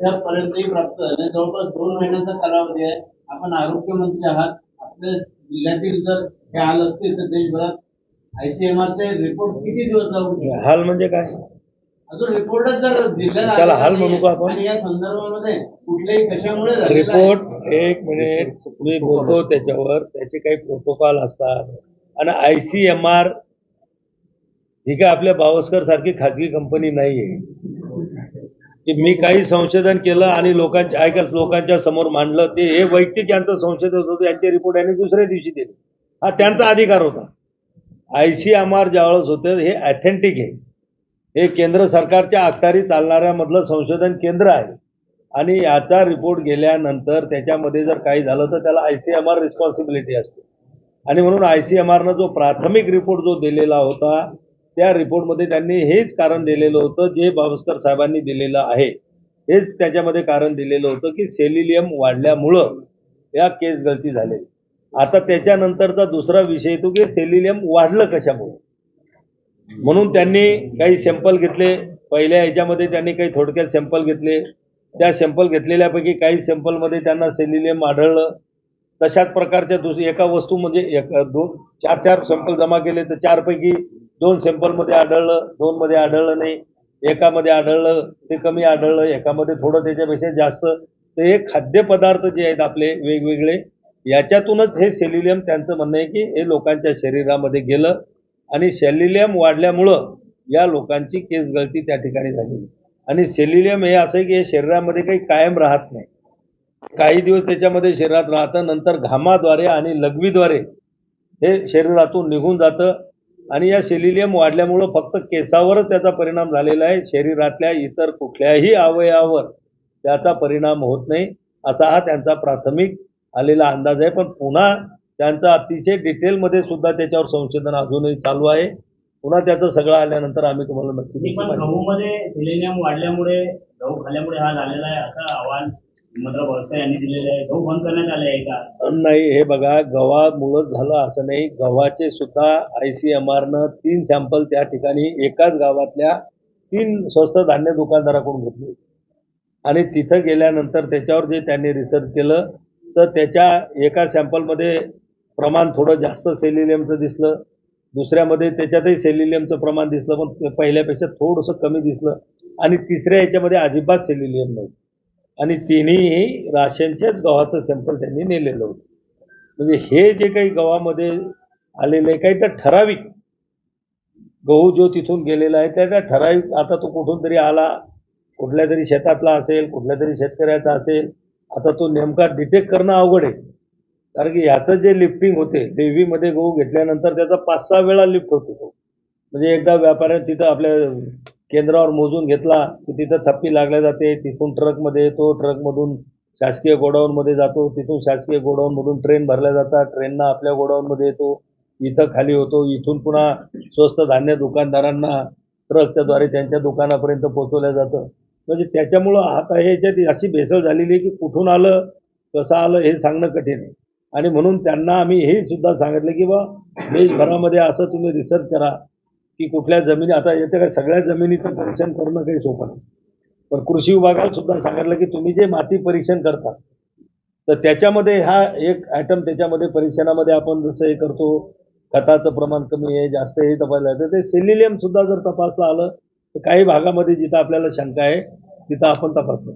आतापर्यंतही प्राप्त झाले जवळपास दोन महिन्यांचा कालावधी आहे. आपण आरोग्यमंत्री आहात. आपल्या जिल्ह्यातील जर हे हाल असतील तर देशभरात आयसीएमआरचे रिपोर्ट किती दिवस जाऊ शकतात? हाल म्हणजे काय? अजून रिपोर्टच जर जिल्ह्यात त्याला हाल म्हणू का आपण? या संदर्भामध्ये कुठल्याही कशामुळे आहे? रिपोर्ट एक मिनिट मी बोलतो त्याच्यावर. त्याचे काही प्रोटोकॉल असतात. आणि आय सी एम आर ही काय आपल्या बावस्कर सारखी खाजगी कंपनी नाहीये. की मी काही संशोधन केलं आणि लोकांच्या ऐका लोकांच्या समोर मांडलं ते हे वैयक्तिक यांचं संशोधन होतं यांचे रिपोर्ट यांनी दुसऱ्या दिवशी दिले. हा त्यांचा अधिकार होता. आय सी एम आर ज्यावेळेस होतं हे ॲथेंटिक आहे. हे केंद्र सरकारच्या अखत्यारी चालणाऱ्यामधलं संशोधन केंद्र आहे. आणि याचा रिपोर्ट गेल्यानंतर त्याच्यामध्ये जर काही झालं तर त्याला I C M R responsibility असते. आणि म्हणून आय सी एम आरनं जो प्राथमिक रिपोर्ट जो दिलेला होता त्या रिपोर्टमध्ये त्यांनी हेच कारण दिलेलं होतं जे बावस्कर साहेबांनी दिलेलं आहे. हेच त्याच्यामध्ये कारण दिलेलं होतं की सेलिलियम वाढल्यामुळं या केस गळती झालेली. आता त्याच्यानंतरचा दुसरा विषय येतो की सेलिलियम वाढलं कशामुळे? म्हणून त्यांनी काही सॅम्पल घेतले. पहिल्या ह्याच्यामध्ये त्यांनी काही थोडक्यात सॅम्पल घेतले. त्या सॅम्पल घेतलेल्यापैकी काही सॅम्पलमध्ये त्यांना सेलिलियम आढळलं. तशाच प्रकारच्या दुस एका वस्तू म्हणजे एक दोन चार चार सॅम्पल जमा केले. तर चारपैकी दोन सॅम्पलमध्ये आढळलं दोनमध्ये आढळलं नाही एकामध्ये आढळलं ते कमी आढळलं एकामध्ये थोडं त्याच्यापेक्षा जास्त. तर हे खाद्यपदार्थ जे आहेत आपले वेगवेगळे याच्यातूनच हे सेलिलियम त्यांचं म्हणणं आहे की हे लोकांच्या शरीरामध्ये गेलं आणि सेलिलियम वाढल्यामुळं या लोकांची केस गळती त्या ठिकाणी झाली. आणि सेलिलियम हे असं आहे की हे शरीरामध्ये काही कायम राहत नाही. काही दिवस त्याच्यामध्ये शरीरात राहतं नंतर घामाद्वारे आणि लघवीद्वारे हे शरीरातून निघून जातं. आणि या सेलिलियम वाढल्यामुळं फक्त केसावरच त्याचा परिणाम झालेला आहे. शरीरातल्या इतर कुठल्याही अवयवावर त्याचा परिणाम होत नाही. असा हा त्यांचा प्राथमिक आलेला अंदाज आहे. पण पुन्हा त्यांचा अतिशय डिटेलमध्ये सुद्धा त्याच्यावर संशोधन अजूनही चालू आहे. पुन्हा त्याचं सगळं आल्यानंतर आम्ही तुम्हाला नक्की. गहूमध्ये सिलेनियम वाढल्यामुळे गहू हा झालेला आहे असं आव्हान हिमंतराव यांनी आहे गहू बंद करण्यात आले आहे का? नाही हे बघा गव्हा मुळच झालं असं नाही. गव्हाचे सुद्धा आय सी एम आरनं तीन सॅम्पल त्या ठिकाणी एकाच गावातल्या तीन स्वस्त धान्य दुकानदाराकडून घेतली आणि तिथं गेल्यानंतर त्याच्यावर जे त्यांनी रिसर्च केलं तर त्याच्या एका सॅम्पलमध्ये प्रमाण थोडं जास्त सेलिलियमचं दिसलं. दुसऱ्यामध्ये त्याच्यातही सेलिलियमचं प्रमाण दिसलं पण पहिल्यापेक्षा थोडंसं कमी दिसलं. आणि तिसऱ्या याच्यामध्ये अजिबात सेलिलियम नव्हतं. आणि तिन्ही राशनच्याच गव्हाचं सॅम्पल त्यांनी नेलेलं होतं. म्हणजे हे जे काही गव्हामध्ये आलेलं आहे काही तर ठराविक गहू जो तिथून गेलेला आहे त्या त्या ठराविक आता तो कुठून तरी आला कुठल्या तरी शेतातला असेल कुठल्या तरी शेतकऱ्याचा असेल आता तो नेमका डिटेक्ट करणं अवघड आहे. कारण की ह्याचं जे लिफ्टिंग होते देवीमध्ये गहू घेतल्यानंतर त्याचा पाच सहा वेळा लिफ्ट होतो तो. म्हणजे एकदा व्यापाऱ्याने तिथं आपल्या केंद्रावर मोजून घेतला की तिथं थप्पी लागल्या जाते. तिथून ट्रकमध्ये येतो. ट्रकमधून शासकीय गोडाऊनमध्ये जातो. तिथून शासकीय गोडाऊनमधून ट्रेन भरल्या जातात. ट्रेननं आपल्या गोडाऊनमध्ये येतो. इथं खाली होतो. इथून पुन्हा स्वस्त धान्य दुकानदारांना ट्रकच्याद्वारे त्यांच्या दुकानापर्यंत पोहोचवलं जातं. म्हणजे त्याच्यामुळं आता ह्याच्यात अशी भेसळ झालेली आहे की कुठून आलं कसं आलं हे सांगणं कठीण आहे. आणि म्हणून त्यांना आम्ही हे सुद्धा सांगितलं की बा देशभरामध्ये असं तुम्ही रिसर्च करा. की कुठल्या जमिनी आता येते काय सगळ्या जमिनीचं परीक्षण करणं काही सोपं नाही. पण कृषी विभागाला सुद्धा सांगितलं की तुम्ही जे माती परीक्षण करता तर त्याच्यामध्ये हा एक आयटम त्याच्यामध्ये परीक्षणामध्ये आपण जसं हे करतो खताचं प्रमाण कमी आहे जास्त हे तपासलं जातं. ते सेलिलियम सुद्धा जर तपासलं आलं तर काही भागामध्ये जिथं आपल्याला शंका आहे तिथं आपण तपासलं